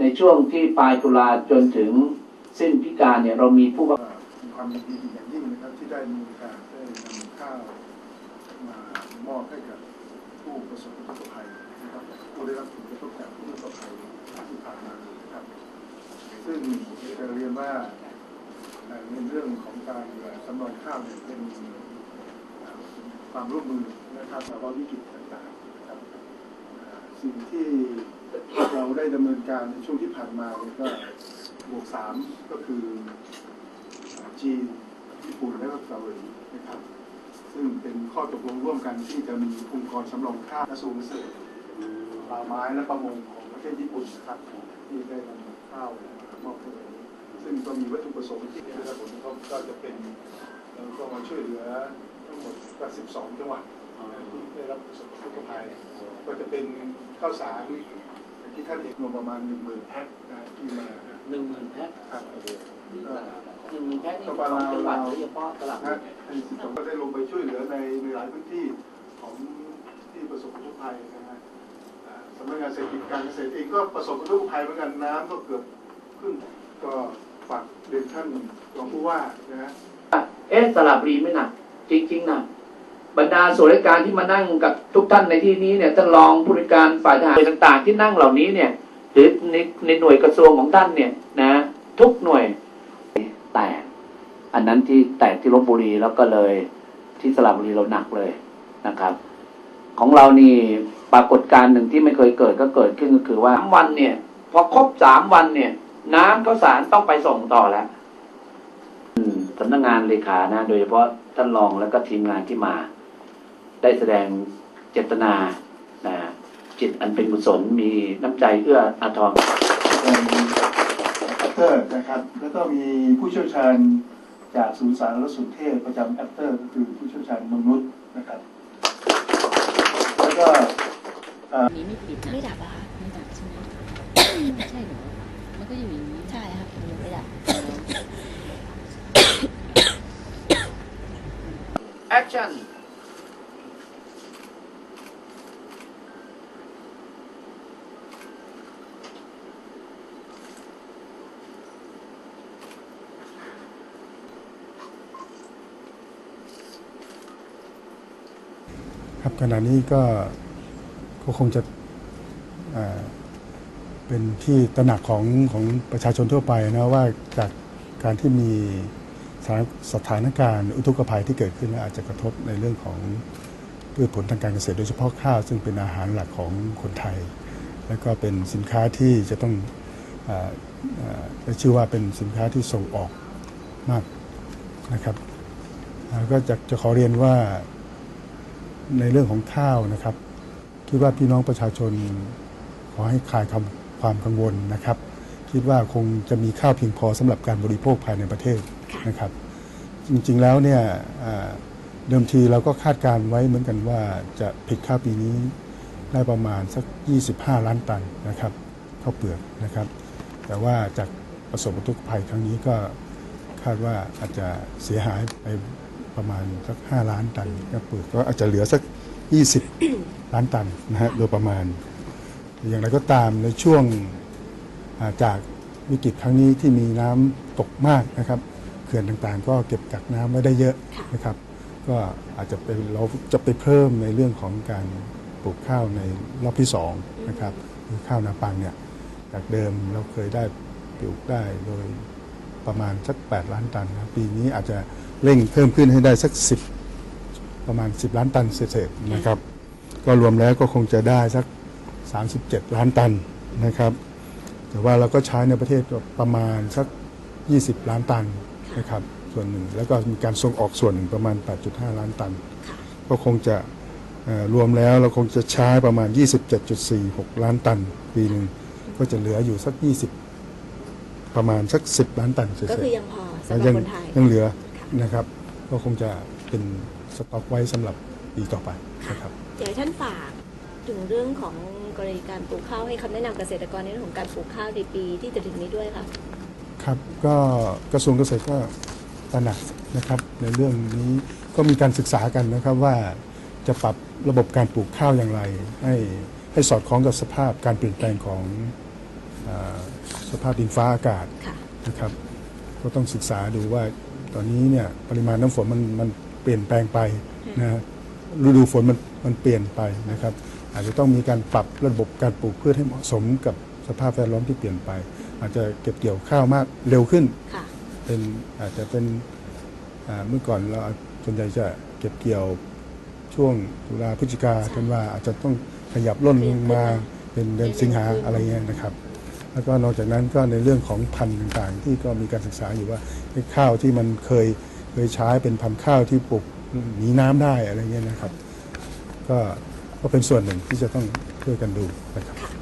ในช่วงที่ปลายตุลาจนถึงสิ้นพิการเนี่ยเรามีผู้ความยินดีอย่างยิ่งนะครับที่ได้มีโอกาสได้นำข้าวมามอบให้กับผู้ประสบอุทกภัยนะครับผู้ได้รับผลกระทบจากอุทกภัยที่ผ่านมานะครับ ซึ่งจะเรียนว่าในเรื่องของการสำรองข้าวเนี่ยเป็นความร่วมมือนะครับภาวะวิกฤตต่างๆนะครับสิ่งที่ เราได้ดำเนินการในช่วงที่ผ่านมาเนี่ยก็บวกสามก็คือจีนญี่ปุ่นและก็เกาหลีนะครับ ซึ่งเป็นข้อตกลงร่วมกันที่จะมีองค์กรสำรองข้ากระทรวงเกษตรป่าไม้และประมงของประเทศญี่ปุ่นนะครับที่ได้นำข้าวมอบให้ซึ่งก็มีวัตถุประสงค์ที่ได้รับผลกระทบก็จะเป็นก็มาช่วยเหลือทั้งหมด82จังหวัดที่ได้รับผลกระทบภัยก็จะเป็นข้าวสาร ที่ท่านเห็นรวมประมาณ10,000แพ็คนะที่มาหนึ่งหมื่นแพ็คครับก็หนึ่งหมื่นแพ็คนี่ของจังหวัดโดยเฉพาะตลาดนะท่านสิผมก็ได้ลงไปช่วยเหลือในในหลายพื้นที่ของที่ประสบอุทกภัยนะฮะอ่าสำนักงานเศรษฐกิจการเกษตรเองก็ประสบอุทกภัยเหมือนกันน้ำก็เกือบครึ่งก็ฝากเรียนท่านรองผู้ว่านะฮะเอ๊ะสลับรีไม่หนักจริงๆหนัก บรรดาส่วนราชการที่มานั่งกับทุกท่านในที่นี้เนี่ยท่านรองผู้ริการฝ่ายทหารต่างๆ ที่นั่งเหล่านี้เนี่ย หรือในในหน่วยกระทรวงของท่านเนี่ยนะทุกหน่วยแตกอันนั้นที่แตกที่ลบบุรีแล้วก็เลยที่สระบุรีเราหนักเลยนะครับ ของเรานี่ปรากฏการณ์หนึ่งที่ไม่เคยเกิดก็เกิดขึ้นก็คือว่าสามวันเนี่ย พอครบสามวันเนี่ย น้ำข้าวสารต้องไปส่งต่อแล้วสำนักงานเลขานะ โดยเฉพาะท่านรองแล้วก็ทีมงานที่มา ได้แสดงเจตนานะจิตอันเป็นกุศลมีน้ำใจเอื้ออาทรเป็นแอปเตอร์นะครับแล้วก็มีผู้เชี่ยวชาญจากศูนย์สารและสุนเทศประจำแอปเตอร์ก็คือผู้เชี่ยวชาญมนุษย์นะครับแล้วก็นี้ไม่ปิดนะไม่ดับอะค่ะไม่ดับใช่ไหมใช่เหรอมันก็อยู่อย่างนี้ใช่ค่ะยังไม่ดับ action ครับขณะนี้ก็ก็คงจะเป็นที่ตระหนักของของประชาชนทั่วไปนะว่าจากการที่มีสถานสถานการณ์อุทกภัยที่เกิดขึ้นอาจจะกระทบในเรื่องของพืชผลทางการเกษตรโดยเฉพาะข้าวซึ่งเป็นอาหารหลักของคนไทย แล้วก็เป็นสินค้าที่จะต้องได้ชื่อว่าเป็นสินค้าที่ส่งออกมากนะครับก็จะจะขอเรียนว่า ในเรื่องของข้าวนะครับ คิดว่าพี่น้องประชาชนขอให้คลายความความกังวลนะครับ คิดว่าคงจะมีข้าวเพียงพอสำหรับการบริโภคภายในประเทศนะครับ จริงๆแล้วเนี่ยอ่าเดิมทีเราก็คาดการไว้เหมือนกันว่าจะผลิตข้าวปีนี้ได้ประมาณสัก 25 ล้านตันนะครับข้าวเปลือกนะครับ แต่ว่าจากประสบอุทกภัยครั้งนี้ก็คาดว่าอาจจะเสียหายไป ประมาณสัก 5 ล้านตันข้าวเปลือกก็อาจจะเหลือสัก 20 ล้านตันนะฮะโดยประมาณ อย่างไรก็ตามในช่วงาจากวิกฤตครั้งนี้ที่มีน้ำตกมากนะครับเขื่อนต่างๆ ก็เก็บกักน้ำไว้ได้เยอะนะครับ ก็อาจจะไปเราจะไปเพิ่มในเรื่องของการปลูกข้าวในรอบที่สองนะครับคือข้าวนาปังเนี่ยจากเดิมเราเคยได้ปลูกได้โดย ประมาณสัก 8 ล้านตันนะปีนี้อาจจะเร่งเพิ่มขึ้นให้ได้สัก 10 ประมาณ 10 ล้านตันเศษๆนะครับ ก็รวมแล้วก็คงจะได้สัก 37 ล้านตันนะครับ แต่ว่าเราก็ใช้ในประเทศประมาณสัก 20 ล้านตันนะครับส่วนหนึ่งแล้วก็มีการส่งออกส่วนหนึ่งประมาณ 8.5 ล้านตัน ก็คงจะรวมแล้วเราคงจะใช้ประมาณ 27.46 ล้านตันปีหนึ่งก็จะเหลืออยู่สัก 20 ประมาณสัก 10 ล้านตันเศษๆก็คือยังพอสำหรับยังคนไทย ยังเหลือนะครับ ก็คงจะเป็นสต็อกไว้สำหรับปีต่อไปนะครับ อยากให้ท่านฝากถึงเรื่องของกรณีการปลูกข้าวให้คำแนะนำเกษตรกรในเรื่องของการปลูกข้าวในปีที่จะถึงนี้ด้วยค่ะ ครับก็กระทรวงเกษตรก็ตระหนักนะครับในเรื่องนี้ก็มีการศึกษากันนะครับว่าจะปรับระบบการปลูกข้าวอย่างไร ให้ให้สอดคล้องกับสภาพการเปลี่ยนแปลงของอ่า สภาพดินฟ้าอากาศค่ะนะครับ ก็ต้องศึกษาดูว่าตอนนี้เนี่ยปริมาณน้ำฝนมันมันเปลี่ยนแปลงไปนะฮะฤดูฝนมันมันเปลี่ยนไปนะครับ อาจจะต้องมีการปรับระบบการปลูกพืชให้เหมาะสมกับสภาพแวดล้อมที่เปลี่ยนไป อาจจะเก็บเกี่ยวข้าวมากเร็วขึ้นค่ะเป็นอาจจะเป็นอ่าเมื่อก่อนเราส่วนใหญ่จะเก็บเกี่ยวช่วงตุลาพฤศจิกาใช่กันว่าอาจจะต้องขยับล่นลงมาเปลี่ยนขึ้นเป็นเดือนเป็นสิงหาเดือนอะไรเงี้ยนะครับ แล้วก็นอกจากนั้นก็ในเรื่องของพันธุ์ต่างๆ ที่ก็มีการศึกษาอยู่ว่าข้าวที่มันเคยเคยใช้เป็นพันธุ์ข้าวที่ปลูกหนีน้ำได้อะไรเงี้ยนะครับ ก็ก็เป็นส่วนหนึ่งที่จะต้องช่วยกันดูนะครับ